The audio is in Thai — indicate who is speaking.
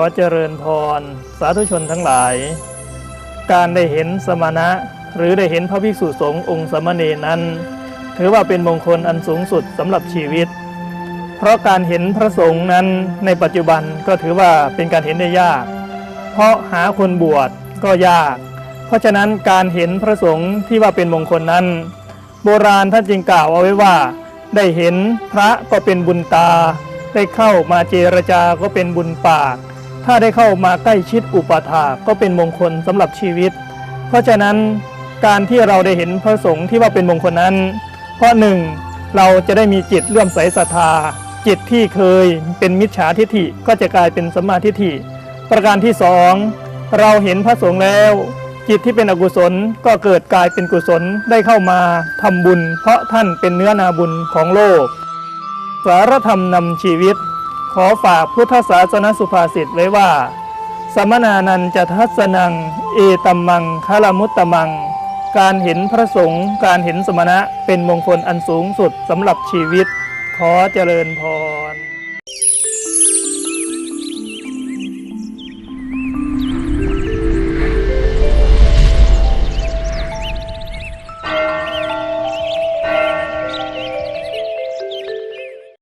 Speaker 1: ขอเจริญพร สาธุชนทั้งหลาย การได้เห็นสมณะ หรือได้เห็นพระภิกษุสงฆ์องค์สมณเณรนั้น ถือว่าเป็นมงคลอันสูงสุดสำหรับชีวิต เพราะการเห็นพระสงฆ์นั้นในปัจจุบันก็ถือว่าเป็นการเห็นได้ยาก เพราะหาคนบวชก็ยาก เพราะฉะนั้นการเห็นพระสงฆ์ที่ว่าเป็นมงคลนั้น โบราณท่านจึงกล่าวเอาไว้ว่า ได้เห็นพระก็เป็นบุญตา ได้เข้ามาเจรจาก็เป็นบุญปาก ถ้าได้เข้ามาใกล้ชิดอุปถากก็เป็นมงคลสำหรับชีวิต เพราะฉะนั้นการที่เราได้เห็นพระสงฆ์ที่ว่าเป็นมงคลนั้น เพราะหนึ่งเราจะได้มีจิตเลื่อมใสศรัทธา จิตที่เคยเป็นมิจฉาทิฏฐิก็จะกลายเป็นสัมมาทิฏฐิ ประการที่สองเราเห็นพระสงฆ์แล้ว จิตที่เป็นอกุศลก็เกิดกลายเป็นกุศลได้เข้ามาทำบุญ เพราะท่านเป็นเนื้อนาบุญของโลก สารธรรมนำชีวิต ขอฝากพุทธศาสนสุภาษิตไว้ว่า สมนานันจะทัศนัง เอตัมมังคารมุตตมัง การเห็นพระสงฆ์การเห็นสมณะเป็นมงคลอันสูงสุดสำหรับชีวิต ขอเจริญพร